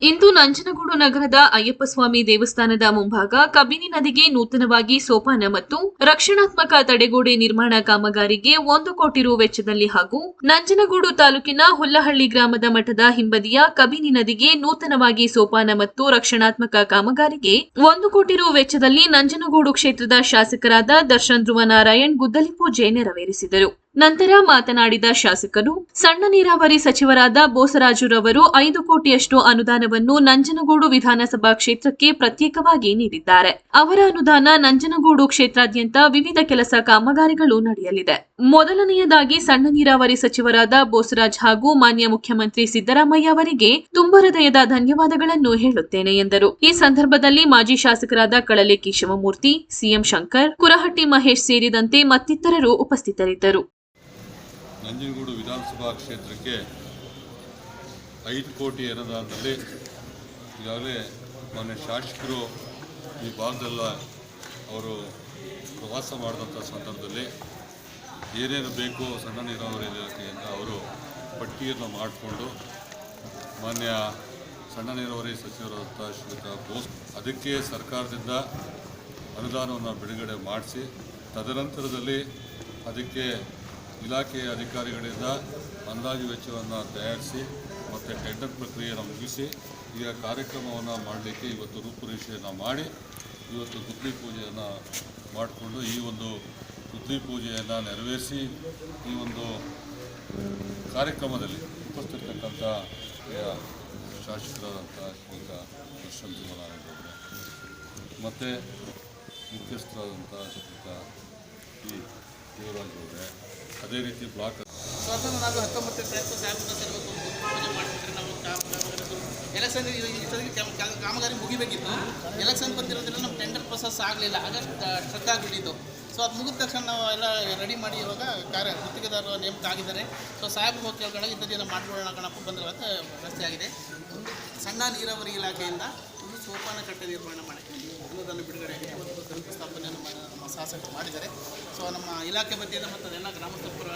ಇಂದು ನಂಜನಗೂಡು ನಗರದ ಅಯ್ಯಪ್ಪಸ್ವಾಮಿ ದೇವಸ್ಥಾನದ ಮುಂಭಾಗ ಕಬಿನಿ ನದಿಗೆ ನೂತನವಾಗಿ ಸೋಪಾನ ಮತ್ತು ರಕ್ಷಣಾತ್ಮಕ ತಡೆಗೋಡೆ ನಿರ್ಮಾಣ ಕಾಮಗಾರಿಗೆ ಒಂದು ಕೋಟಿ ರು ವೆಚ್ಚದಲ್ಲಿ ಹಾಗೂ ನಂಜನಗೂಡು ತಾಲೂಕಿನ ಹುಲ್ಲಹಳ್ಳಿ ಗ್ರಾಮದ ಮಠದ ಹಿಂಬದಿಯ ಕಬಿನಿ ನದಿಗೆ ನೂತನವಾಗಿ ಸೋಪಾನ ಮತ್ತು ರಕ್ಷಣಾತ್ಮಕ ಕಾಮಗಾರಿಗೆ ಒಂದು ಕೋಟಿ ರು ವೆಚ್ಚದಲ್ಲಿ ನಂಜನಗೂಡು ಕ್ಷೇತ್ರದ ಶಾಸಕರಾದ ದರ್ಶನ್ ಧ್ರುವ ನಾರಾಯಣ್ ಗುದ್ದಲಿ ಪೂಜೆ ನೆರವೇರಿಸಿದರು. ನಂತರ ಮಾತನಾಡಿದ ಶಾಸಕರು ಸಣ್ಣ ನೀರಾವರಿ ಸಚಿವರಾದ ಬೋಸರಾಜುರವರು ಐದು ಕೋಟಿಯಷ್ಟು ಅನುದಾನವನ್ನು ನಂಜನಗೂಡು ವಿಧಾನಸಭಾ ಕ್ಷೇತ್ರಕ್ಕೆ ಪ್ರತ್ಯೇಕವಾಗಿ ನೀಡಿದ್ದಾರೆ. ಅವರ ಅನುದಾನ ನಂಜನಗೂಡು ಕ್ಷೇತ್ರಾದ್ಯಂತ ವಿವಿಧ ಕೆಲಸ ಕಾಮಗಾರಿಗಳು ನಡೆಯಲಿದೆ. ಮೊದಲನೆಯದಾಗಿ ಸಣ್ಣ ನೀರಾವರಿ ಸಚಿವರಾದ ಬೋಸರಾಜ್ ಹಾಗೂ ಮಾನ್ಯ ಮುಖ್ಯಮಂತ್ರಿ ಸಿದ್ದರಾಮಯ್ಯ ಅವರಿಗೆ ತುಂಬ ಹೃದಯದ ಧನ್ಯವಾದಗಳನ್ನು ಹೇಳುತ್ತೇನೆ ಎಂದರು. ಈ ಸಂದರ್ಭದಲ್ಲಿ ಮಾಜಿ ಶಾಸಕರಾದ ಕಳಲೆಕಿ ಶಿವಮೂರ್ತಿ ಸಿಎಂ ಶಂಕರ್, ಕುರಹಟ್ಟಿ ಮಹೇಶ್ ಸೇರಿದಂತೆ ಮತ್ತಿತರರು ಉಪಸ್ಥಿತರಿದ್ದರು. ನಂಜನಗೂಡು ವಿಧಾನಸಭಾ ಕ್ಷೇತ್ರಕ್ಕೆ ಐದು ಕೋಟಿ ಅನುದಾನದಲ್ಲಿ ಈಗಾಗಲೇ ಮಾನ್ಯ ಶಾಸಕರು ಈ ಭಾಗದಲ್ಲ ಅವರು ಪ್ರವಾಸ ಮಾಡಿದಂಥ ಸಂದರ್ಭದಲ್ಲಿ ಏನೇನು ಬೇಕು ಸಣ್ಣ ನೀರಾವರಿ ಇಲಾಖೆಯಿಂದ ಅವರು ಪಟ್ಟಿಯನ್ನು ಮಾಡಿಕೊಂಡು ಮಾನ್ಯ ಸಣ್ಣ ನೀರಾವರಿ ಸಚಿವರಾದಂಥ ಶ್ರೀಯುತ ಬೋಸ್ ಅದಕ್ಕೆ ಸರ್ಕಾರದಿಂದ ಅನುದಾನವನ್ನು ಬಿಡುಗಡೆ ಮಾಡಿಸಿ ತದನಂತರದಲ್ಲಿ ಅದಕ್ಕೆ ಇಲಾಖೆಯ ಅಧಿಕಾರಿಗಳಿಂದ ಅಂದಾಜು ವೆಚ್ಚವನ್ನು ತಯಾರಿಸಿ ಮತ್ತು ಟೆಂಡರ್ ಪ್ರಕ್ರಿಯೆಯನ್ನು ಮುಗಿಸಿ, ಈಗ ಕಾರ್ಯಕ್ರಮವನ್ನು ಮಾಡಲಿಕ್ಕೆ ಇವತ್ತು ರೂಪುರೇಷೆಯನ್ನು ಮಾಡಿ, ಇವತ್ತು ಗುದ್ಲಿ ಪೂಜೆಯನ್ನು ಮಾಡಿಕೊಂಡು ಈ ಒಂದು ಗುದ್ಲಿ ಪೂಜೆಯನ್ನು ನೆರವೇರಿಸಿ ಈ ಒಂದು ಕಾರ್ಯಕ್ರಮದಲ್ಲಿ ಉಪಸ್ಥಿತಕ್ಕಂಥ ಶಾಸಕರಾದಂಥ ಶ್ರೀಯುತ ದರ್ಶನ್ ಶಿವನಾರಾಯಣ ಅವರೇ ಮತ್ತು ಮುಖ್ಯಸ್ಥರಾದಂಥ ಶ್ರೀಯುತ ಪಿ ದೇವರಾಜ್ ಅವರೇ ಅದೇ ರೀತಿ ಬ್ಲಾಕ್ ನಾವು ಹತ್ತೊಂಬತ್ತು ಸಾಹೇಬ್ರ ಎಲೆಕ್ಷನ್ ಕಾಮಗಾರಿ ಮುಗಿಬೇಕಿತ್ತು. ಎಲೆಕ್ಷನ್ ಬಂದಿರೋದ್ರಿಂದ ನಮ್ಮ ಟೆಂಡರ್ ಪ್ರೊಸೆಸ್ ಆಗಲಿಲ್ಲ. ಆಗ ಸ್ಟ್ರಕ್ ಆಗಿಬಿಟ್ಟಿತ್ತು. ಸೊ ಅದು ಮುಗಿದ ತಕ್ಷಣ ನಾವು ಎಲ್ಲ ರೆಡಿ ಮಾಡಿ ಇವಾಗ ಕಾರ್ಯ ಗುತ್ತಿಗೆದಾರರು ನೇಮಕ ಆಗಿದ್ದಾರೆ. ಸೊ ಸಾಹೇಬ್ ಹೋಗಿ ಕೇಳ್ಕೊಂಡಾಗ ದಿನ ಮಾಡ್ಕೊಳ್ಳೋಣ ಕಣಪ್ಪ ಬಂದಿರೋ ಅಂತ ವ್ಯವಸ್ಥೆ ಆಗಿದೆ. ಒಂದು ಸಣ್ಣ ನೀರಾವರಿ ಇಲಾಖೆಯಿಂದ ಒಂದು ಸೋಪಾನ ಕಟ್ಟೆ ನಿರ್ಮಾಣ ಮಾಡಿ ಅನುದಾನ ಬಿಡುಗಡೆ ಆಗಿದೆ. ಒಂದು ಶಂಕುಸ್ಥಾಪನೆಯನ್ನು ಶಾಸಕರು ಮಾಡಿದ್ದಾರೆ. ಸೊ ನಮ್ಮ ಇಲಾಖೆ ವತಿಯಿಂದ ಮತ್ತು ಅದೆಲ್ಲ ಗ್ರಾಮಸ್ಥರ ಪರವಾಗಿ